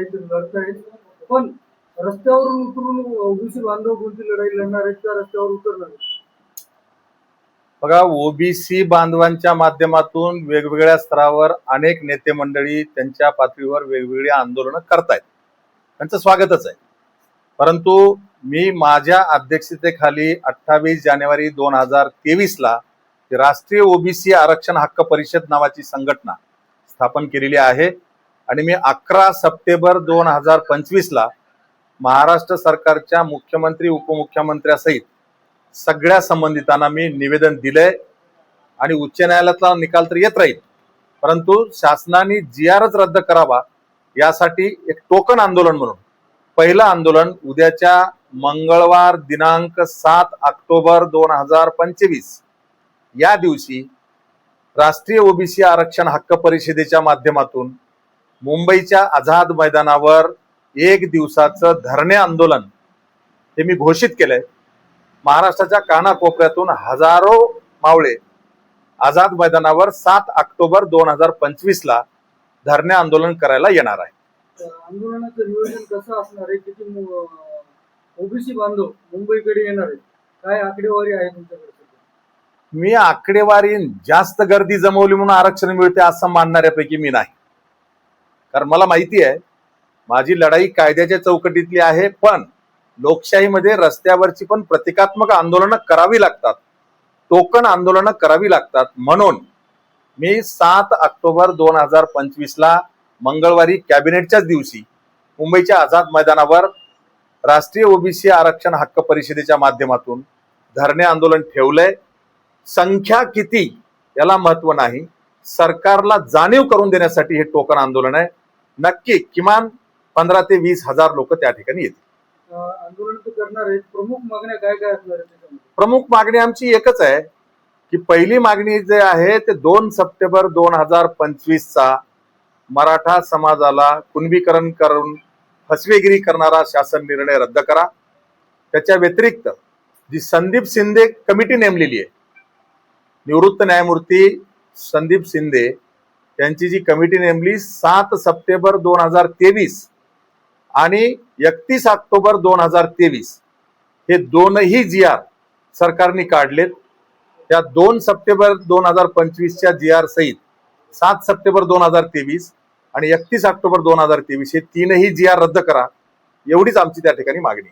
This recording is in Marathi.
लढाई लढतायत पण रस्त्यावरून उतरून ओबीसी बांधव कोणती लढाई लढणार आहेत का रस्त्यावर उतरणार आहेत. बघा ओबीसी बांधवांच्या माध्यमातून वेगवेगळ्या स्तरावर अनेक नेते मंडळी त्यांच्या पातळीवर वेगवेगळी आंदोलनं करतायत. त्यांचं स्वागतच आहे. परंतु मी माझ्या अध्यक्षतेखाली अठ्ठावीस जानेवारी दोन हजार तेवीसला राष्ट्रीय ओबीसी आरक्षण हक्क परिषद नावाची संघटना स्थापन केलेली आहे. आणि मी अकरा सप्टेंबर दोन हजार पंचवीसला महाराष्ट्र सरकारच्या मुख्यमंत्री उपमुख्यमंत्र्यासहित सगळ्या संबंधितांना मी निवेदन दिलंय. आणि उच्च न्यायालयातला निकाल तर येत राहील. परंतु शासनाने जी आरच रद्द करावा यासाठी एक टोकन आंदोलन म्हणून पहिलं आंदोलन उद्याच्या मंगळवार दिनांक सात ऑक्टोबर दोन हजार पंचवीस या दिवशी राष्ट्रीय ओबीसी आरक्षण हक्क परिषदेच्या माध्यमातून मुंबईच्या आझाद मैदानावर एक दिवसाचं धरणे आंदोलन हे मी घोषित केलंय. महाराष्ट्राच्या कानाकोपऱ्यातून हजारो मावळे आझाद मैदानावर सात ऑक्टोबर दोन हजार पंचवीस ला धरणे आंदोलन करायला येणार आहे. आंदोलनाचं नियोजन कसं असणार आहे? किती ओबीसी बांधव मुंबईकडे येणार आहेत. काय आकडेवारी आहे तुमच्याकडे? मी आकडेवारी जास्त गर्दी जमवली म्हणून आरक्षण मिळते असं मानणाऱ्यापैकी मी नाही. कारण मला माहिती आहे माझी लढाई कायद्याच्या चौकटीतली आहे पण लोकशाहीमध्ये रस्त्यावरची पण प्रतिकात्मक आंदोलनं करावी लागतात. टोकन आंदोलनं करावी लागतात. म्हणून मी सात ऑक्टोबर दोन हजार पंचवीसला मंगळवारी कॅबिनेटच्याच दिवशी मुंबईच्या आझाद मैदानावर राष्ट्रीय ओबीसी आरक्षण हक्क परिषदेच्या माध्यमातून धरणे आंदोलन ठेवलंय. संख्या किती याला महत्त्व नाही. सरकारला जाणीव करून देण्यासाठी हे टोकन आंदोलन आहे. नक्की किमान पंधरा ते वीस हजार लोक त्या ठिकाणी येतील. आंदोलन करणार आहेत. प्रमुख मागण्या काय काय असणार प्रमुख मागणी आमची एकच आहे की पहिली मागणी जे आहे ते दोन सप्टेंबर दोन हजार पंचवीसचा मराठा समाजाला कुणबीकरण करून फसवेगिरी करणारा शासन निर्णय रद्द करा. त्याच्या व्यतिरिक्त जी संदीप शिंदे कमिटी नेमलेली आहे निवृत्त न्यायमूर्ती संदीप शिंदे त्यांची जी कमिटी नेमली सात सप्टेंबर दोन हजार तेवीस आणि एकतीस ऑक्टोबर दोन हजार तेवीस. हे दोनही जी आर सरकारने काढलेत. त्या दोन सप्टेंबर दोन हजार पंचवीसच्या जी आर सहित सात सप्टेंबर दोन हजार तेवीस आणि एकतीस ऑक्टोबर दोन हजार तेवीस हे तीनही जी आर रद्द करा एवढीच आमची त्या ठिकाणी मागणी.